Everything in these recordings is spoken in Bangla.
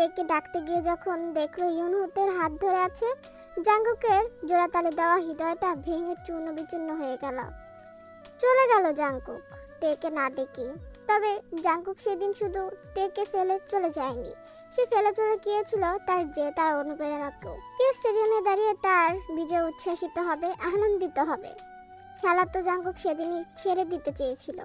তেকে ডাকতে গিয়ে যখন দেখল ইউনহুতের হাত ধরে আছে জাঙ্কুকের জোড়াতালি দেওয়া হৃদয়টা ভেঙে চূর্ণ বিচূর্ণ হয়ে গেল। চলে গেল জাঙ্কুক টেকে না ডেকে। তবে জাঙ্কুক সেদিন শুধু টেকে ফেলে চলে যায়নি। সে ফেলে চলে গিয়েছিল তার যে তার অনুপ্রেরণাকেও। কে স্টেডিয়ামে দাঁড়িয়ে তার বিজয় উচ্ছ্বাসিত হবে, আনন্দিত হবে? খেলা তো জাঙ্কুক সেদিনই ছেড়ে দিতে চেয়েছিল।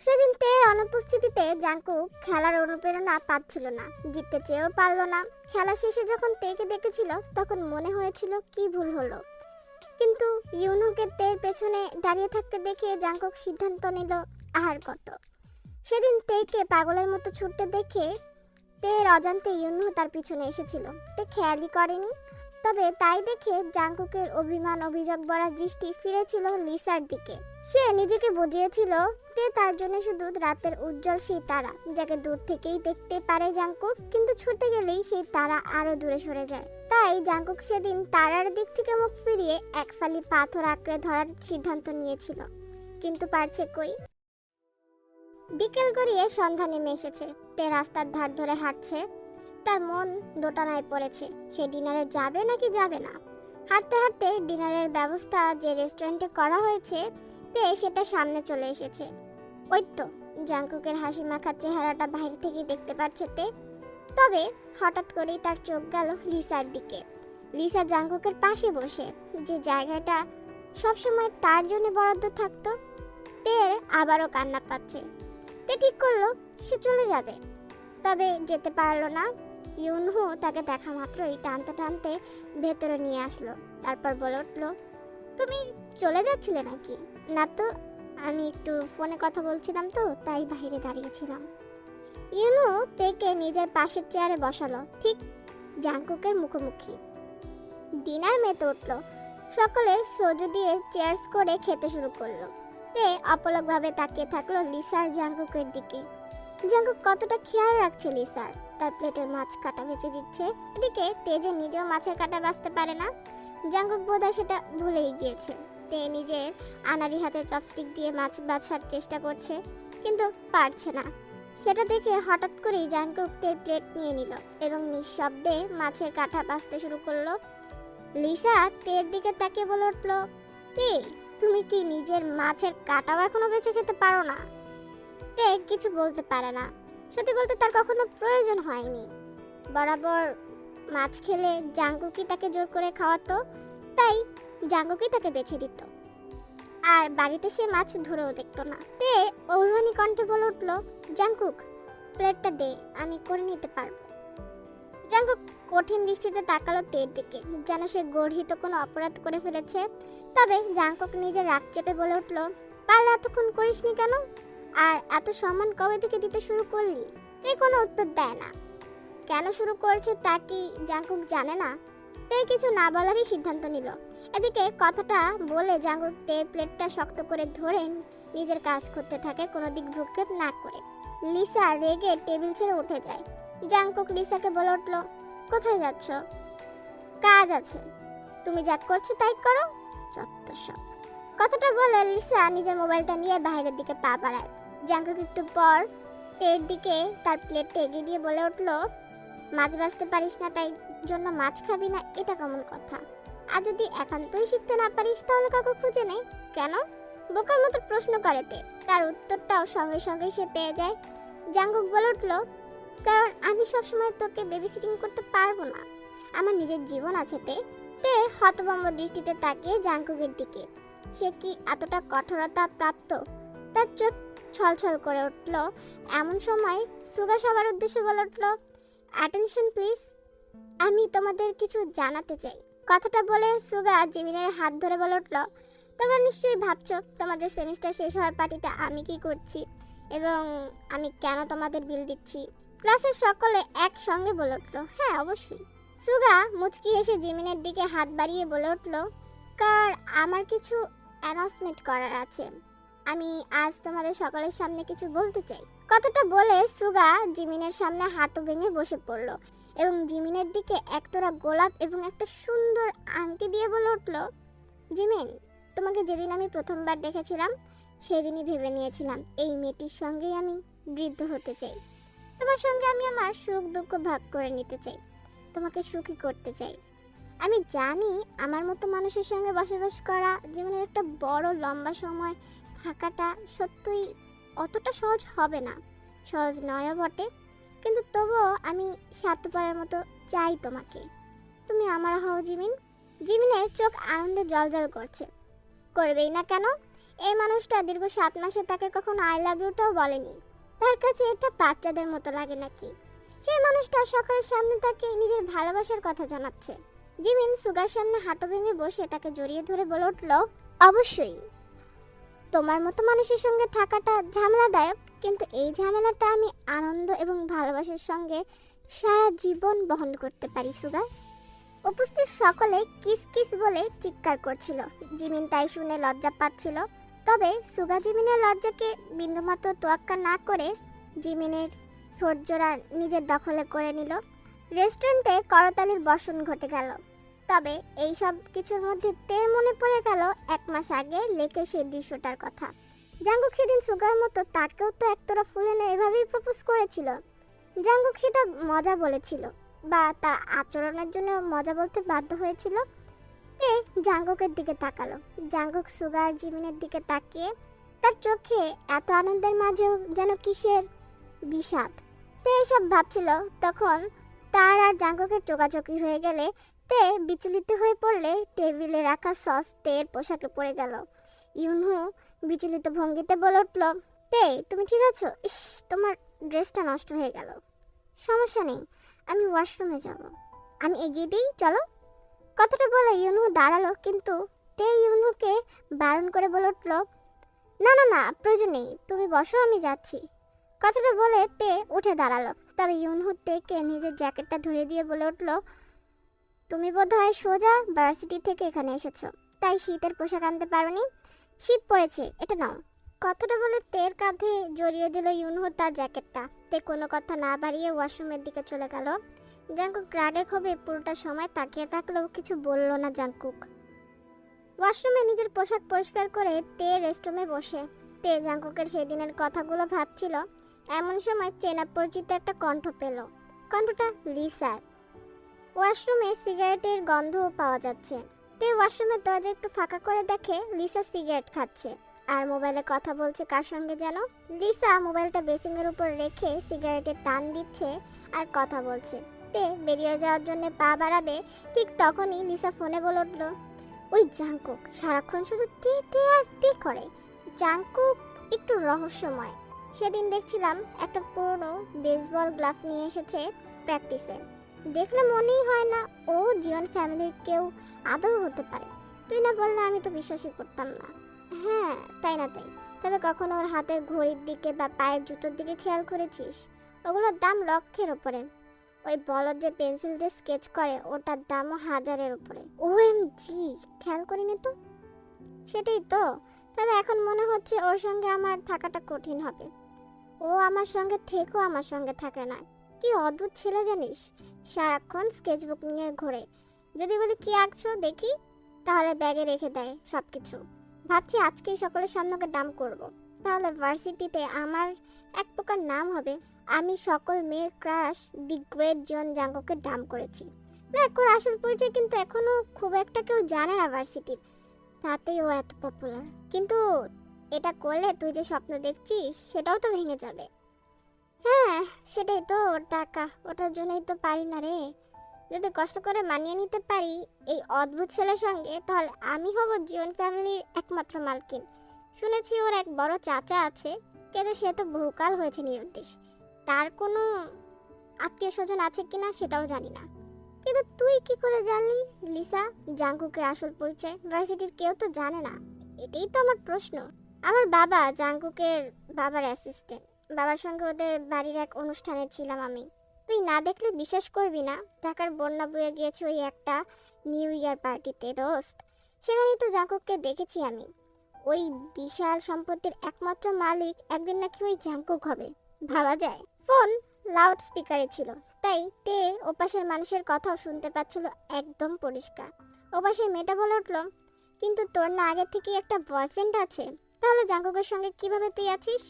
সেদিন তের অনুপস্থিতিতে জাঙ্কুক খেলার অনুপ্রেরণা পাচ্ছিল না, জিততে চেয়েও পারল না। খেলা শেষে যখন তেকে দেখেছিল, তখন মনে হয়েছিল কি ভুল হলো। কিন্তু ইউনুকে তের পেছনে দাঁড়িয়ে থাকতে দেখে জাঙ্কুক সিদ্ধান্ত নিল আহার কত। সেদিন তেকে পাগলের মতো ছুটতে দেখে তের অজান্তে ইউনু তার পিছনে এসেছিল। তে খেয়ালই করেনি তবে তাই দেখে জাঙ্কুকের অভিমান, অভিযোগ ভরা দৃষ্টি ফিরেছিল লিসার দিকে। সে নিজেকে বুঝিয়েছিল তে তার জন্য শুধু রাতের উজ্জ্বল সেই তারা, যাকে দূর থেকেই দেখতে পারে জাঙ্কুক কিন্তু ছুটে গেলেই সেই তারা আরও দূরে সরে যায়। তাই জাঙ্কুক সেদিন তারার দিক থেকে মুখ ফিরিয়ে এক ফালি পাথর আঁকড়ে ধরার সিদ্ধান্ত নিয়েছিল। কিন্তু পারছে কই? বিকেল গড়িয়ে সন্ধ্যা নেমে এসেছে। তে রাস্তার ধার ধরে হাঁটছে। তার মন দোটানায় পড়েছে। সে ডিনারে যাবে নাকি যাবে না? হাঁটতে হাঁটতে ডিনারের ব্যবস্থা যে রেস্টুরেন্টে করা হয়েছে, তে সেটা সামনে চলে এসেছে। ওই তো জাঙ্কুকের হাসি মাখার চেহারাটা বাইরে থেকে দেখতে পাচ্ছে তে। তবে হঠাৎ করেই তার চোখ গেল লিসার দিকে। লিসা জাঙ্কুকের পাশে বসে, যে জায়গাটা সবসময় তার জন্য বরাদ্দ থাকতো, তের আবারও কান্না পাচ্ছে। তে ঠিক করল, সে চলে যাবে। তবে যেতে পারল না। ইউনহু তাকে দেখা মাত্রই টানতে টানতে ভেতরে নিয়ে আসলো। তারপর বলে উঠল, তুমি চলে যাচ্ছিলে নাকি? না তো, আমি একটু ফোনে কথা বলছিলাম তো, তাই বাইরে দাঁড়িয়েছিলাম। ইউনু তেকে নিজের পাশের চেয়ারে বসালো, ঠিক জাংকুকের মুখোমুখি। ডিনার মেতে উঠল, সকলে সোজু দিয়ে চেয়ার্স করে খেতে শুরু করল। তে অপলকভাবে তাকিয়ে থাকল লিসার জাংকুকের দিকে। জাঙ্কুক কতটা খেয়াল রাখছে লিসার তার প্লেটের মাছ কাটা বেঁচে দিচ্ছে। এদিকে তেজে নিজেও মাছের কাটা বাঁচতে পারে না। জাঙ্কুক বোধহয় সেটা ভুলেই গিয়েছে। তে নিজের আনারি হাতে চপস্টিক দিয়ে মাছ বাছার চেষ্টা করছে, কিন্তু পারছে না। সেটা দেখে হঠাৎ করেই জাঙ্কুক তের প্লেট নিয়ে নিল এবং নিঃশব্দে মাছের কাঁটা বাঁচতে শুরু করল। লিসা তের দিকে তাকিয়ে বলে উঠল তে তুমি কি নিজের মাছের কাঁটাও এখনও বেঁচে খেতে পারো না? তে কিছু বলতে পারে না। সত্যি বলতে তার কখনো প্রয়োজন হয়নি। বরাবর মাছ খেলে জাঙ্কুকি তাকে জোর করে খাওয়াতো, তাই জাঙ্কুকি তাকে বেছে দিত। আর বাড়িতে সে মাছ ধরেও দেখতো না। তে অভিমানী কণ্ঠে বলে উঠল জাঙ্কুক প্লেটটা দে, আমি করে নিতে পারব। জাঙ্কুক কঠিন দৃষ্টিতে তাকালো তের দিকে। যেন সে গর্হিত কোনো অপরাধ করে ফেলেছে। তবে জাঙ্কুক নিজের রাগ চেপে বলে উঠল, পারলে এতক্ষণ করিসনি কেন? আর এত সম্মান কবে থেকে দিতে শুরু করলি? তে কোনো উত্তর দেয় না। কেন শুরু করেছে তা কি জাঙ্কুক জানে না? তে কিছু না বলারই সিদ্ধান্ত নিল। এদিকে কথাটা বলে জাঙ্কুক তে প্লেটটা শক্ত করে ধরে নিজের কাজ করতে থাকে কোনো দিক ভ্রুক্ষেপ না করে। লিসা রেগে টেবিল ছেড়ে উঠে যায়। জাঙ্কুক লিসাকে বলে উঠল, কোথায় যাচ্ছ? কাজ আছে। তুমি যা করছ তাই করো। যত সব। কথাটা বলে লিসা নিজের মোবাইলটা নিয়ে বাইরের দিকে পা বাড়ায়। জাঙ্কুক একটু পর তের দিকে তার প্লেটটা এগিয়ে দিয়ে বলে উঠল, মাছ বাঁচতে পারিস না, তাই জন্য মাছ খাবি না, এটা কেমন কথা? আর যদি একান্তই শিখতে না পারিস, তাহলে কাউকে খুঁজে নেই কেন? বোকার মতো প্রশ্ন করে তে। তার উত্তরটাও সঙ্গে সঙ্গে সে পেয়ে যায়। জাঙ্কুক বলে উঠল, কারণ আমি সবসময় তোকে বেবি সিটিং করতে পারব না। আমার নিজের জীবন আছে তে। তে হতভম্ব দৃষ্টিতে তাকিয়ে জাঙ্কুকের দিকে। সে কি এতটা কঠোরতা প্রাপ্ত? তার চোখ ছলছল করে উঠল। এমন সময় সুগা সবার উদ্দেশ্যে বলে উঠল অ্যাটেনশন প্লিজ আমি তোমাদের কিছু জানাতে চাই। কথাটা বলে সুগা জিমিনের হাত ধরে বলে উঠল, তোমরা নিশ্চয়ই ভাবছ তোমাদের সেমিস্টার শেষ হওয়ার পার্টিতে আমি কি করছি এবং আমি কেন তোমাদের বিল দিচ্ছি? ক্লাসের সকলে একসঙ্গে বলে উঠল হ্যাঁ অবশ্যই। সুগা মুচকি হেসে জিমিনের দিকে হাত বাড়িয়ে বলে উঠল, কার, আমার কিছু অ্যানাউন্সমেন্ট করার আছে। আমি আজ তোমাদের সকলের সামনে কিছু বলতে চাই। কথাটা বলে সুগা জিমিনের সামনে হাঁটু ভেঙে বসে পড়ল এবং জিমিনের দিকে একতরা গোলাপ এবং একটা সুন্দর আংটি দিয়ে বলে উঠল, জিমিন, তোমাকে যেদিন আমি প্রথমবার দেখেছিলাম, সেদিনই ভেবে নিয়েছিলাম এই মেয়েটির সঙ্গেই আমি বৃদ্ধ হতে চাই। তোমার সঙ্গে আমি আমার সুখ দুঃখ ভাগ করে নিতে চাই, তোমাকে সুখী করতে চাই। আমি জানি আমার মতো মানুষের সঙ্গে বসবাস করা জীবনের একটা বড় লম্বা সময় থাকাটা সত্যিই অতটা সহজ হবে না। সহজ নয়ও বটে। কিন্তু তবুও আমি স্বার্থপরের মতো চাই তোমাকে। তুমি আমার হও জিমিন। জিমিনের চোখ আনন্দে জলজল করছে। করবেই না কেন? এই মানুষটা দীর্ঘ সাত মাসে তাকে কখনো আই লাভ ইউটাও বলেনি। তার কাছে এটা বাচ্চাদের মতো লাগে নাকি? সেই মানুষটা সকালের সামনে তাকে নিজের ভালোবাসার কথা জানাচ্ছে। জিমিন সুগার সামনে হাঁটু ভেঙে বসে তাকে জড়িয়ে ধরে বলে উঠল, অবশ্যই। তোমার মতো মানুষের সঙ্গে থাকাটা ঝামেলাদায়ক, কিন্তু এই ঝামেলাটা আমি আনন্দ এবং ভালোবাসার সঙ্গে সারা জীবন বহন করতে পারি সুগা উপস্থিত সকলে কিস কিস বলে চিৎকার করছিল। জিমিন তাই শুনে লজ্জা পাচ্ছিল। তবে সুগা জিমিনের লজ্জাকে বিন্দুমাত্র তোয়াক্কা না করে জিমিনের ঠোঁটজোড়া নিজের দখলে করে নিল। রেস্টুরেন্টে করতালির বর্ষণ ঘটে গেল। তবে এই সব কিছুর মধ্যে তের মনে পড়ে গেল এক মাস আগে লেকের সেই দৃশ্যটার কথা। জাঙ্গুক সেদিন সুগার মতো তাকেও তো একতরা ফুল এনে এভাবেই প্রপোজ করেছিল। জাঙ্গুক সেটা মজা বলেছিল বা তার আচরণের জন্য মজা বলতে বাধ্য হয়েছিল। তে জাঙ্গুকের দিকে তাকালো। জাঙ্গুক সুগার জিমিনের দিকে তাকিয়ে তার চোখে এত আনন্দের মাঝেও যেন কিসের বিষাদ। তে এসব ভাবছিল, তখন তার আর জাঙ্গুকের চোকাচোকি হয়ে গেলে তে বিচলিত হয়ে পড়লে টেবিলে রাখা সস তের পোশাকে পড়ে গেল। ইউনহু বিচলিত ভঙ্গিতে বলে উঠল তে তুমি ঠিক আছো? ইস, তোমার ড্রেসটা নষ্ট হয়ে গেল। সমস্যা নেই, আমি ওয়াশরুমে যাব। আমি এগিয়ে দিই, চলো। কথাটা বলে ইউনহু দাঁড়াল, কিন্তু তে ইউনহুকে বারণ করে বলে উঠল, না না না, প্রয়োজন নেই, তুমি বসো, আমি যাচ্ছি। কথাটা বলে তে উঠে দাঁড়াল, তবে ইউনহু তেকে নিজের জ্যাকেটটা ধরে দিয়ে বলে উঠল তুমি বোধহয় সোজা ভার্সিটি থেকে এখানে এসেছ, তাই শীতের পোশাক আনতে পারোনি। শীত পড়েছে, এটা নাও। কথাটা বলে তের কাঁধে জড়িয়ে দিল ইউনহু তার জ্যাকেটটা। তে কোনো কথা না বাড়িয়ে ওয়াশরুমের দিকে চলে গেল। জাঙ্কুক রাগে ক্ষোভে পুরোটা সময় তাকিয়ে থাকলেও কিছু বলল না জাঙ্কুক। ওয়াশরুমে নিজের পোশাক পরিষ্কার করে তে রেস্টরুমে বসে। তে জাঙ্কুকের সেদিনের কথাগুলো ভাবছিল। এমন সময় চেনা পরিচিত একটা কণ্ঠ পেল। কণ্ঠটা লিসার। ওয়াশরুমে সিগারেটের গন্ধও পাওয়া যাচ্ছে। তে ওয়াশরুমের দরজা একটু ফাঁকা করে দেখে লিসা সিগারেট খাচ্ছে। আর মোবাইলে কথা বলছে কার সঙ্গে যেন? লিসা মোবাইলটা বেসিংয়ের উপর রেখে সিগারেটের টান দিচ্ছে আর কথা বলছে। তে বেরিয়ে যাওয়ার জন্য পা বাড়াবে, ঠিক তখনই লিসা ফোনে বলে উঠল, ওই জাঙ্কুক সারাক্ষণ শুধু তে তে আর তে করে। জাঙ্কুক একটু রহস্যময়। সেদিন দেখছিলাম একটা পুরনো বেসবল গ্লাভ নিয়ে এসেছে প্র্যাকটিসে দেখলে মনেই হয় না, ও জীবন ফ্যামিলির কেউ আদৌ হতে পারে। তুই না বললে আমি তো বিশ্বাসই করতাম না। হ্যাঁ তাই না তাই। তবে কখনো ওর হাতের ঘড়ির দিকে বা পায়ের জুতোর দিকে খেয়াল করেছিস? ওগুলোর দাম লক্ষের ওপরে। ওই বলদ যে পেন্সিল দিয়ে স্কেচ করে, ওটার দামও হাজারের উপরে ও এম জি খেয়াল করিনি তো? সেটাই তো। তবে এখন মনে হচ্ছে ওর সঙ্গে আমার থাকাটা কঠিন হবে। ও আমার সঙ্গে থেকেও আমার সঙ্গে থাকে না। কি অদ্ভুত ছেলে জানিস? সারাক্ষণ স্কেচবুক নিয়ে ঘোরে। যদি বলি, কি আঁকছো? দেখি। তাহলে ব্যাগে রেখে দেয় সব কিছু ভাবছি আজকেই সকলের সামনে ওকে ডাম করব। তাহলে ভার্সিটিতে আমার এক প্রকার নাম হবে। আমি সকল মেয়ের ক্রাশ দি গ্রেট জন জাঙ্গকে ডাম করেছি। ওর আসল পরিচয় কিন্তু এখনও খুব একটা কেউ জানে না ভার্সিটির তাতেই ও এত পপুলার কিন্তু এটা করলে তুই যে স্বপ্ন দেখছিস, সেটাও তো ভেঙে যাবে। হ্যাঁ সেটাই তো ওর টাকা। ওটার জন্যই তো পারি না রে। যদি কষ্ট করে মানিয়ে নিতে পারি এই অদ্ভুত ছেলের সঙ্গে, তাহলে আমি হব জীবন ফ্যামিলির একমাত্র মালকিন। শুনেছি ওর এক বড় চাচা আছে, কিন্তু সে তো বহুকাল হয়েছে নিরুদ্দেশ। তার কোনো আত্মীয় স্বজন আছে কিনা সেটাও জানি না। কিন্তু তুই কি করে জানলি? লিসা, জাঙ্কুকের আসল পরিচয়? ভার্সিটির কেউ তো জানে না। এটাই তো আমার প্রশ্ন। আমার বাবা জাঙ্কুকের বাবার অ্যাসিস্ট্যান্ট। বাবার সঙ্গে ওদের বাড়ির এক অনুষ্ঠানে ছিলাম আমি। তুই না দেখলে বিশ্বাস করবি না, ঢাকার বন্যা বয়ে গিয়েছে ওই একটা নিউ ইয়ার পার্টিতে দোস্ত। সেখানেই তো জাঙ্কুককে দেখেছি আমি। ওই বিশাল সম্পত্তির একমাত্র মালিক একদিন নাকি ওই জাঙ্কুক হবে, ভাবা যায়। ফোন লাউড স্পিকারে ছিল, তাই তে ওপাশের মানুষের কথাও শুনতে পাচ্ছিল একদম পরিষ্কার। ওপাশের মেয়েটা বলে উঠল, কিন্তু তোর না আগে থেকেই একটা বয়ফ্রেন্ড আছে, তাহলে জাঙ্কুকের সঙ্গে কীভাবে তুই আছিস?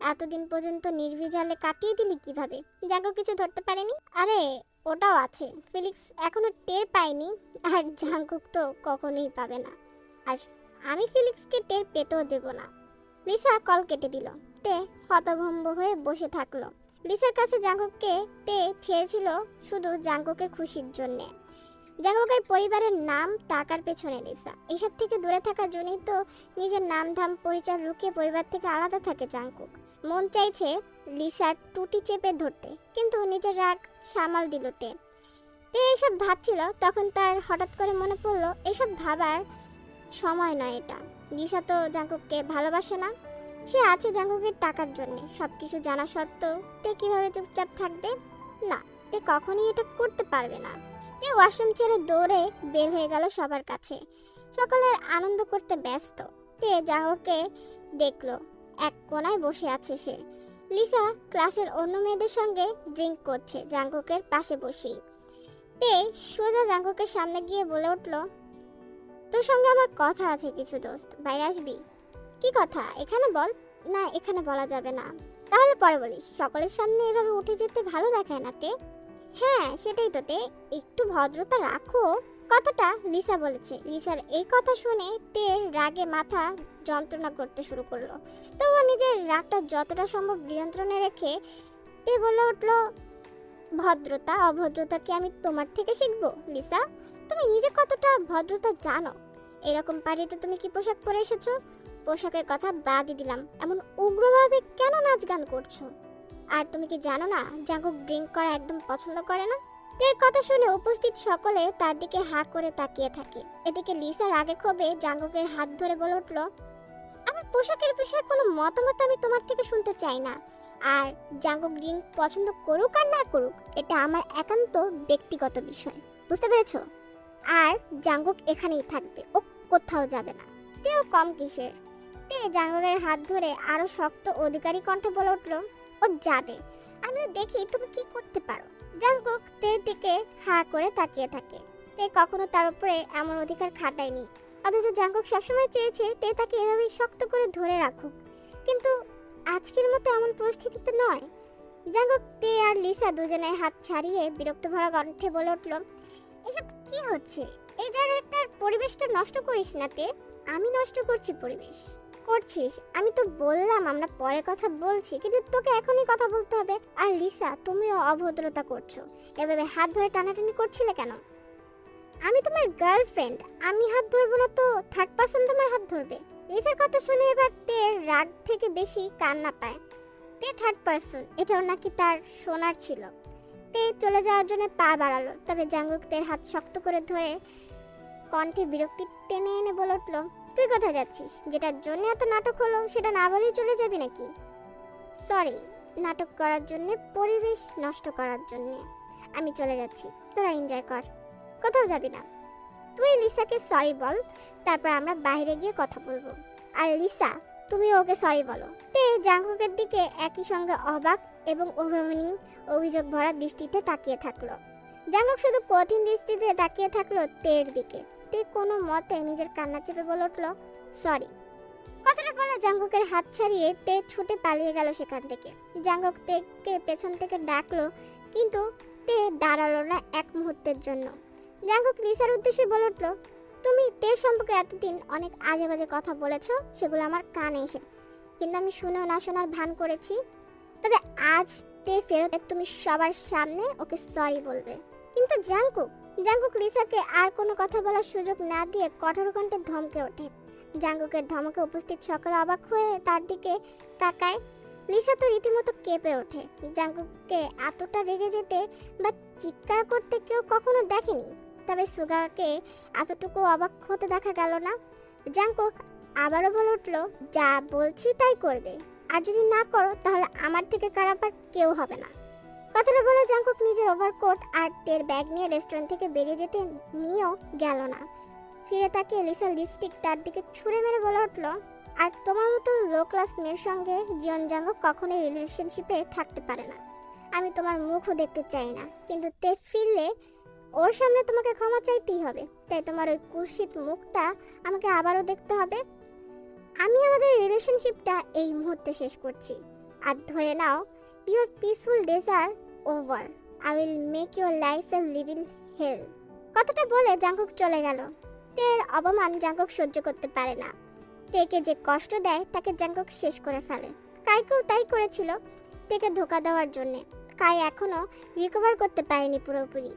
এতদিন পর্যন্ত নির্বিজালে কাটিয়ে দিলি কীভাবে? জাঙ্গো কিছু ধরতে পারেনি? আরে, ওটাও আছে। ফিলিক্স এখনও টের পায়নি। আর জাঙ্কুক তো কখনোই পাবে না। আর আমি ফিলিক্সকে টের পেতেও দেব না। লিসা কল কেটে দিল। তে হতভম্ব হয়ে বসে থাকল। লিসার কাছে জাঙ্গককে তে ছেড়েছিল শুধু জাঙ্গকের খুশির জন্যে। জাঙ্গকের পরিবারের নাম টাকার পেছনে লিসা। এসব থেকে দূরে থাকার জন্যই তো নিজের নাম ধাম পরিচয় লুকিয়ে পরিবার থেকে আলাদা থাকে জাঙ্কুক। মন চাইছে লিসার টুটি চেপে ধরতে, কিন্তু নিজের রাগ সামাল দিল তে। এইসব ভাবছিল, তখন তার হঠাৎ করে মনে পড়ল, এসব ভাবার সময় নয় এটা। লিসা তো জাঙ্কুককে ভালোবাসে না। সে আছে জাঙ্কুকের টাকার জন্য। সব কিছু জানা সত্ত্বেও তে কীভাবে চুপচাপ থাকবে? না, তে কখনই এটা করতে পারবে না। তে ওয়াশরুম ছেড়ে দৌড়ে বের হয়ে গেল সবার কাছে। সকলের আনন্দ করতে ব্যস্ত। তে জাঙ্কুককে দেখল এক কোনায় বসে আছে সে। লিসা ক্লাসের অন্য মেয়েদের সঙ্গে ড্রিঙ্ক করছে জাঙ্কুকের পাশে বসেই। তে সোজা জাঙ্কুকের সামনে গিয়ে বলে উঠল, তোর সঙ্গে আমার কথা আছে কিছু দোস্ত, বাইরে আসবি? কি কথা? এখানে বল? না, এখানে বলা যাবে না। তাহলে পরে বলিস, সকলের সামনে এভাবে উঠে যেতে ভালো দেখায় না তে? হ্যাঁ সেটাই তো তে, একটু ভদ্রতা রাখো। কথাটা লিসা বলেছে। লিসার এই কথা শুনে তে রাগে মাথা যন্ত্রণা করতে শুরু করল। তো ও নিজের রাগটা যতটা সম্ভব নিয়ন্ত্রণে রেখে তে বলে উঠল, ভদ্রতা, অভদ্রতা কি আমি তোমার থেকে শিখব, লিসা? তুমি নিজে কতটা ভদ্রতা জানো? এরকম পার্টিতে তুমি কি পোশাক পরে এসেছ? পোশাকের কথা বাদই দিলাম। এমন উগ্রভাবে কেন নাচ গান করছ? আর তুমি কি জানো না জাঙ্কুক ড্রিঙ্ক করা একদম পছন্দ করে না? এর কথা শুনে উপস্থিত সকলে তার দিকে হা করে তাকিয়ে থাকে। এদিকে লিসার আগে ক্ষোভে জাঙ্কুকের হাত ধরে বলে উঠল, আমার পোশাকের বিষয়ে কোনো মতামত আমি তোমার থেকে শুনতে চাই না। আর জাঙ্কুক ড্রিঙ্ক পছন্দ করুক আর না করুক, এটা আমার একান্ত ব্যক্তিগত বিষয়। বুঝতে পেরেছ? আর জাঙ্গুক এখানেই থাকবে, ও কোথাও যাবে না। তেও কম কিসের? তে জাঙ্গুকের হাত ধরে আরও শক্ত অধিকারী কণ্ঠে বলে উঠল, ও যাবে। আমিও দেখি তুমি কি করতে পারো। জাঙ্কুক তের দিকে হা করে তাকিয়ে থাকে। তে কখনো তার উপরে এমন অধিকার খাটায়নি। অথচ জাঙ্কুক সবসময় চেয়েছে তে তাকে এভাবেই শক্ত করে ধরে রাখুক। কিন্তু আজকের মতো এমন পরিস্থিতিতে নয়। জাঙ্কুক তে আর লিসা দুজনের হাত ছাড়িয়ে বিরক্ত ভরা কণ্ঠে বলে উঠল, এসব কি হচ্ছে? এই জায়গাটার পরিবেশটা নষ্ট করিস না তে। আমি নষ্ট করছি পরিবেশ। করছিস? আমি তো বললাম, আমরা পরে কথা বলছি, কিন্তু তোকে এখনই কথা বলতে হবে। আর লিসা, তুমিও অভদ্রতা করছ। এভাবে হাত ধরে টানাটানি করছিলে কেন? আমি তোমার গার্লফ্রেন্ড আমি হাত ধরবো না তো থার্ড পার্সন তোমার হাত ধরবে? লিসার কথা শুনে এবার তে রাগ থেকে বেশি কান্না পায়। তে থার্ড পার্সন এটাও নাকি তার সোনার ছিল। তে চলে যাওয়ার জন্য পা বাড়ালো, তবে জাঙ্গুক তের হাত শক্ত করে ধরে কণ্ঠে বিরক্তি টেনে এনে বলে উঠল তুই কোথায় যাচ্ছিস? যেটার জন্য এত নাটক হলো, সেটা না বলেই চলে যাবি নাকি? সরি নাটক করার জন্য, পরিবেশ নষ্ট করার জন্য। আমি চলে যাচ্ছি। তোরা এনজয় কর। কোথাও যাবি না। তুই লিসাকে সরি বল, তারপর আমরা বাইরে গিয়ে কথা বলব। আর লিসা, তুমি ওকে সরি বলো। তে জাঙ্কুকের দিকে একই সঙ্গে অবাক এবং অভিমানী অভিযোগ ভরা দৃষ্টিতে তাকিয়ে থাকল। জাঙ্গক শুধু কঠিন দৃষ্টিতে তাকিয়ে থাকল তের দিকে। তে কোনো মতে নিজের কান্না চেপে বলে উঠল সরি কথাটা বলে জাঙ্গকের হাত ছাড়িয়ে তে ছুটে পালিয়ে গেল সেখান থেকে। জাঙ্গক তেকে পেছন থেকে ডাকলো, কিন্তু তে দাঁড়াল না এক মুহূর্তের জন্য। জাঙ্গক লিসার উদ্দেশ্যে বলে উঠল, তুমি তের সম্পর্কে এতদিন অনেক আজে বাজে কথা বলেছ, সেগুলো আমার কানে এসে কিন্তু আমি শুনেও না শোনার ভান করেছি। তবে আজ তে ফেরত তুমি সবার সামনে ওকে সরি বলবে। কিন্তু জাঙ্কুক জাঙ্কুক লিসাকে আর কোনো কথা বলার সুযোগ না দিয়ে কঠোর কণ্ঠে ধমকে ওঠে। জাঙ্কুকের ধমকে উপস্থিত সকলে অবাক হয়ে তার দিকে তাকায়। লিসা তো রীতিমতো কেঁপে ওঠে। জাঙ্কুককে এতটা রেগে যেতে বা চিৎকার করতে কেউ কখনো দেখেনি। তবে সুগাকে এতটুকু অবাক হতে দেখা গেল না। জাঙ্কুক আবারও বলে উঠল, যা বলছি তাই করবে। আর যদি না করো, তাহলে আমার থেকে খারাপ আর কেউ হবে না। কথাটা বলে জাঙ্কুক নিজের ওভারকোট আর টের ব্যাগ নিয়ে রেস্টুরেন্ট থেকে বেরিয়ে যেতে নিয়েও গেল না। ফিরে তাকে লিসা লিপস্টিক তার দিকে ছুঁড়ে মেরে বলে উঠল, আর তোমার মতো লো ক্লাস মেয়ের সঙ্গে জীবন জাঙ্কুক কখনোই রিলেশনশিপে থাকতে পারে না। আমি তোমার মুখও দেখতে চাই না, কিন্তু তে ফিরলে ওর সামনে তোমাকে ক্ষমা চাইতেই হবে। তাই তোমার ওই কুৎসিত মুখটা আমাকে আবারও দেখতে হবে। আমি আমাদের রিলেশনশিপটা এই মুহূর্তে শেষ করছি। আর ধরে নাও your peaceful days are over I will make your life a living hell. কথাটা বলে জাঙ্কুক চলে গেল। তের অপমান জাঙ্কুক সহ্য করতে পারে না। তেকে যে কষ্ট দেয়, তাকে জাঙ্কুক শেষ করে ফেলে। কাইকেও তাই করেছিল, তেকে ধোকা দেওয়ার জন্যে। কাই এখনও রিকভার করতে পারেনি পুরোপুরি।